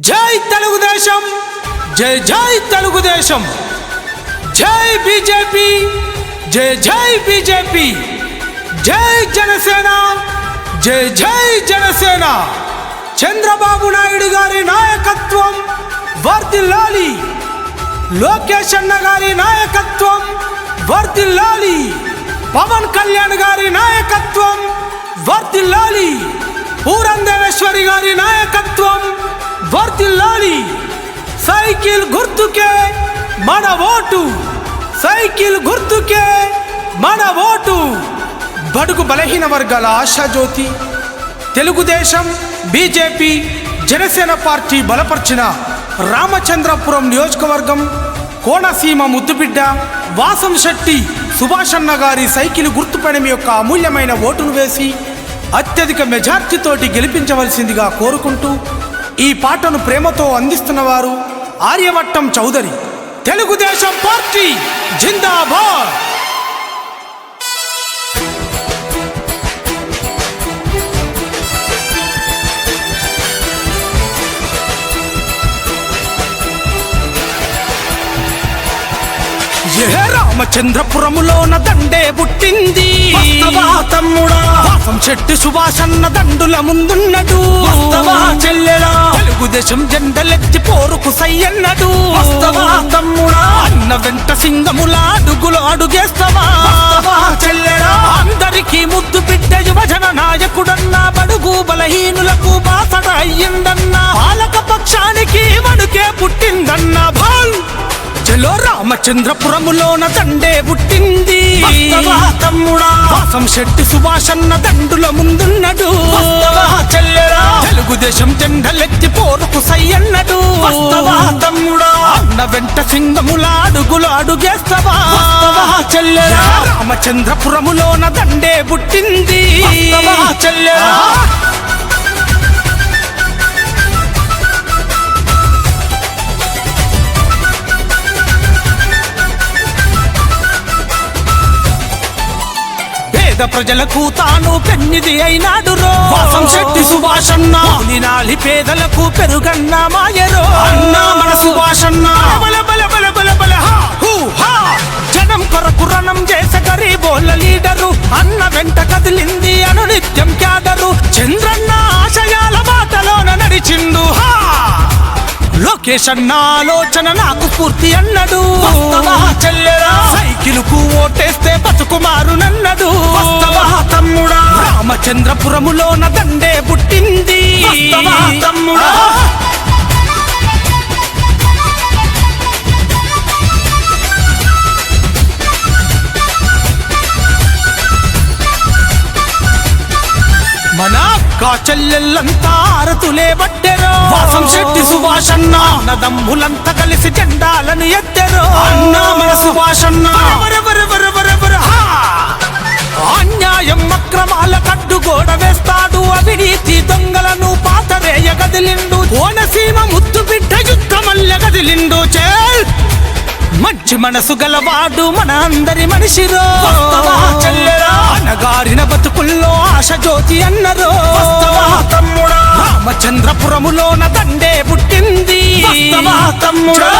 జై తెలుగుదేశం జై జై తెలుగుదేశం. జై బీజేపీ జై జై బీజేపీ. జై జనసేన జై జై జనసేన. చంద్రబాబు నాయుడు గారి నాయకత్వం వర్దిల్లాలి లోకేష్ అన్న గారి నాయకత్వం వర్దిల్లాలి పవన్ కళ్యాణ్ గారి నాయకత్వం వర్దిల్లాలి పూరందేవేశ్వరి గారి నాయకత్వం వర్దిల్లాలి సైకిల్ గుర్తుకే మన ఓటు. సైకిల్ గుర్తుకే మన ఓటు. బడుగు బలహీన వర్గాల ఆశాజ్యోతి తెలుగుదేశం బీజేపీ జనసేన పార్టీ బలపరిచిన రామచంద్రపురం నియోజకవర్గం కోనసీమ ముద్దుబిడ్డ వాసం శెట్టి సుభాష్ అన్న గారి సైకిల్ గుర్తుపైన యొక్క అమూల్యమైన ఓటును వేసి అత్యధిక మెజార్టీతోటి గెలిపించవలసిందిగా కోరుకుంటూ ఈ పాటను ప్రేమతో అందిస్తున్న వారు ఆర్యవట్టం చౌదరి. తెలుగుదేశం పార్టీ జిందాబాద్! రామచంద్రపురములోన దండే పుట్టింది. తమ్ముడా? వాసం చెట్టు సుభాషన్న దండుల ముందున్నడు. వస్తవా తెలుగుదేశం జెండలెత్తి పోరుకు సయ్యన్నడు వస్తవా తమ్ముడా? అన్న వెంట సింగముల అడుగులు అడుగేస్తావా చెల్లెలా? అందరికీ ముద్దు బిడ్డ యువజన నాయకుడన్న బడుగు బలహీనులకు బాసడ అయ్యిందన్న పాలక పక్షానికి రామచంద్రపురములోన దండే పుట్టింది తమ్ముడా? వాసం శెట్టి సుభాషన్న దండుల ముందున్నడు? తెలుగుదేశం జెండలెత్తి పోరుకు సయ్యన్నడు తమ్ముడా? అన్న వెంట సింగముల అడుగులు అడుగేస్తావా? రామచంద్రపురములోన దండే పుట్టింది వస్తవా పేద ప్రజలకు తాను పెన్నిది అయినాడు రో వాసం శెట్టి సుభాషన్న. నాలి పేదలకు పెరుగన్న మాయరో అన్న మన సుభాషన్న. బల బల బల బల బల హా, హూ, హా. జనం కొరకు రణం చేసే గరీబోళ్ళ లీడరు అన్న వెంట కదిలింది అను నిత్యం క్యాడరు చంద్రన్న లోకేష్ అన్న ఆలోచన నాకు స్ఫూర్తి అన్నడు? సైకిలుకు ఓటేస్తే బతుకుమారు నన్నడు వస్తవా తమ్ముడా? రామచంద్రపురములోన దండే పుట్టింది తమ్ముడా? మన అక్క చెల్లెళ్ళంతా ఆరతులే పట్టెరో వాసం శెట్టి సుభాషన్న. అన్నదమ్ములంతా కలిసి జెండాలను ఎత్తరు అన్న మన సుభాషన్న. వర అన్యాయం అక్రమాల కట్టు గోడ వేస్తాడు అవినీతి దొంగలను పాతరేయ కదిలిండు కోనసీమ ముద్దు మంచి మనసు గలవాడు మన అందరి మనిషిరో? అనగారిన బతుకుల్లో ఆశ జ్యోతి అన్నరో? రామచంద్రపురములోన దండే పుట్టింది తమ్ముడా?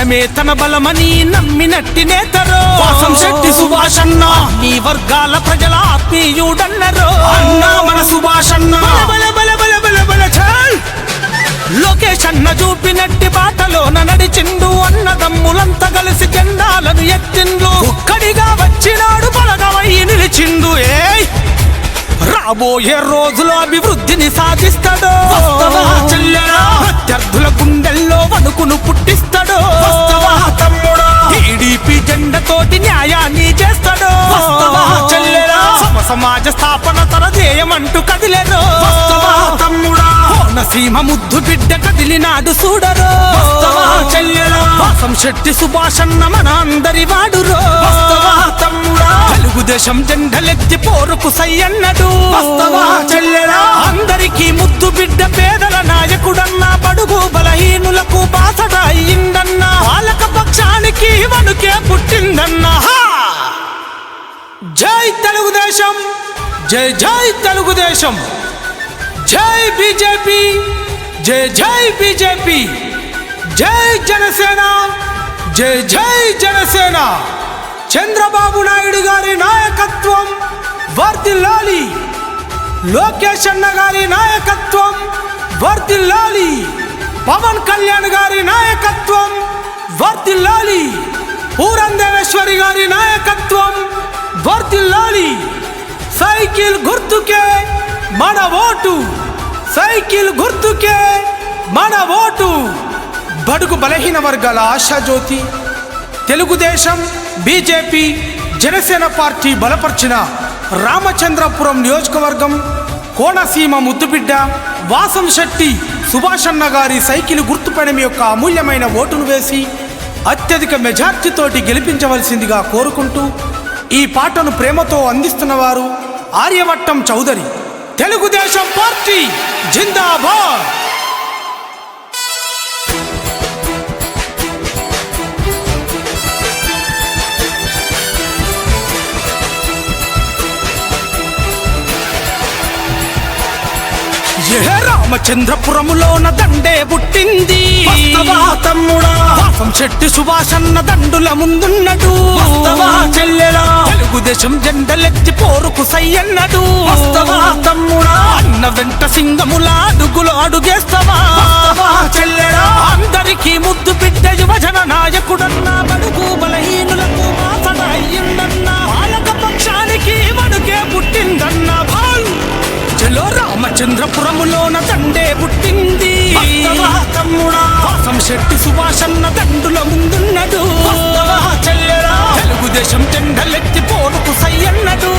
జనమే తన బలమని నమ్మినట్టి నేతరో వాసం శెట్టి సుభాషన్న. నీ వర్గాల ప్రజల ఆత్మీయుడన్నరో అన్న మన సుభాషన్న. బల బల బల బల బల లోకేష్ అన్న చూపినట్టి బాటలోన నడిచిండు అన్నదమ్ములంతా కలిసి జెండాలను ఎత్తిండు ఒక్కడిగా వచ్చినాడు రాబోయే రోజులో అభివృద్ధిని సాధిస్తాడు? ప్రత్యర్థుల గుండెల్లో వణుకును పుట్టిస్తాడు? టీడీపీ జెండతోటి న్యాయాన్ని చేస్తాడు? సమ సమాజ స్థాపన తన ధ్యేయమంటూ తమ్ముడా? కోనసీమ ముద్దు బిడ్డ కదిలినాడు చూడరు శెట్టి సుభాషన్న మన అందరి వాడురో? తెలుగుదేశం జెండలెత్తి పోరుకు సయ్యన్నడు. వస్తవా బిడ్డ పేదల నాయకుడన్న బడుగు బలహీనులకు బాసట అయ్యిందన్న. పాలక పక్షానికి వణుకే పుట్టిందన్న! జై తెలుగుదేశం! జై జై తెలుగుదేశం! జై బీజేపీ జై జై బీజేపీ జై జనసేన జై జై జనసేన చంద్రబాబు నాయుడు గారి నాయకత్వం వర్దిల్లాలి లోకేష్ అన్న గారి నాయకత్వం వర్దిల్లాలి పవన్ కళ్యాణ్ గారి నాయకత్వం వర్దిల్లాలి పూరందేవేశ్వరి గారి నాయకత్వం వర్దిల్లాలి సైకిల్ గుర్తుకే మన ఓటు సైకిల్ గుర్తుకే మన ఓటు. బడుగు బలహీన వర్గాల ఆశాజ్యోతి తెలుగుదేశం బీజేపీ జనసేన పార్టీ బలపరిచిన రామచంద్రపురం నియోజకవర్గం కోనసీమ ముద్దుబిడ్డ వాసం శెట్టి సుభాషన్న గారి సైకిల్ గుర్తుపడం యొక్క అమూల్యమైన ఓటును వేసి అత్యధిక మెజార్టీతోటి గెలిపించవలసిందిగా కోరుకుంటూ ఈ పాటను ప్రేమతో అందిస్తున్నవారు ఆర్యవట్టం చౌదరి. తెలుగుదేశం పార్టీ జిందాబాద్. రామచంద్రపురములోన దండే పుట్టింది. శెట్టి సుభాషన్న దండుల ముందున్నడు. తెలుగుదేశం జెండలెత్తి పోరుకు సయ్యన్నడు. తమ్ముడా అన్న వెంట సింగముల అడుగులు అడుగేస్తావా? అందరికీ ముద్దు బిడ్డ యువజన నాయకుడన్న రామచంద్రపురములోన దండే పుట్టింది. శెట్టి సుభాషన్న దండుల ముందున్నడు. తెలుగుదేశం జెండలెత్తి పోరుకు సయ్యన్నడు.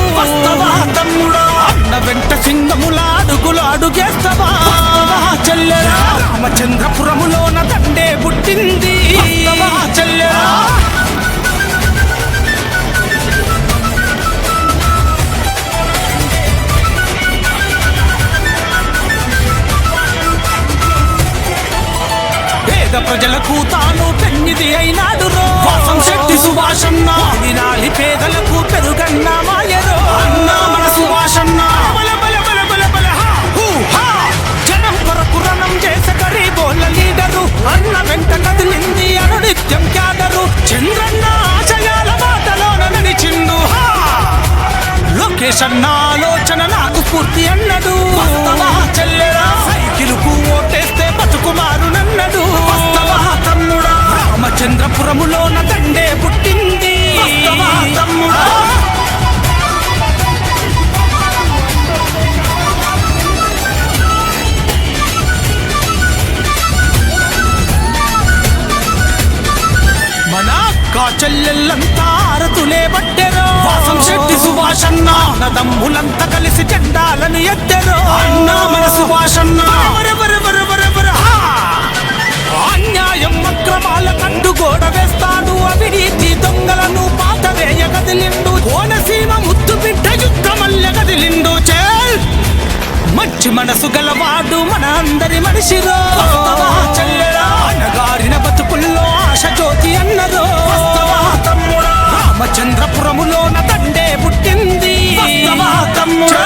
అన్న వెంట సింగముల అడుగులు అడుగేస్తావా వస్తవా చెల్లెలా పెన్నిది అయినాడు. వాసం శెట్టి సుభాషన్న వినాలి పేదలకు పెరుగన్న మాయరో అన్నా మన సుభాషన్న. జనం కొరకు రణం చేసే గరీబోళ్ళ లీడరు అన్న వెంట కదిలింది అనునిత్యం క్యాడరు చంద్రన్న ఆశయాల బాటలోన నడిచిండు. లోకేష్ అన్న ఆలోచన నాకు స్ఫూర్తి అన్నడు రామచంద్రపురములోన దండే పుట్టింది. మన అక్క చెల్లెళ్ళంతా ఆరతులే పట్టెరో వాసం శెట్టి సుభాషన్న నదమ్ములంతా కలిసి జెండాలను ఎత్తెరో. అన్నా మన సుభాషన్న. వాళ్ళ అక్రమాల కండు గోడ వేస్తాడు. అవినీతి దొంగలను పాత వేయ కదిలిండు. కోనసీమ ముద్దు బిడ్డ యుద్ధమల్ల కదిలిండు. చేల్ మంచి మనసు గలవాడు మన అందరి మనిషిరో వస్తవా అనగారిన బతుకుల్లో ఆశ జ్యోతి అన్నదో. వస్తవా తమ్ముడా రామచంద్రపురములోన దండే పుట్టింది. తమ్ముడా?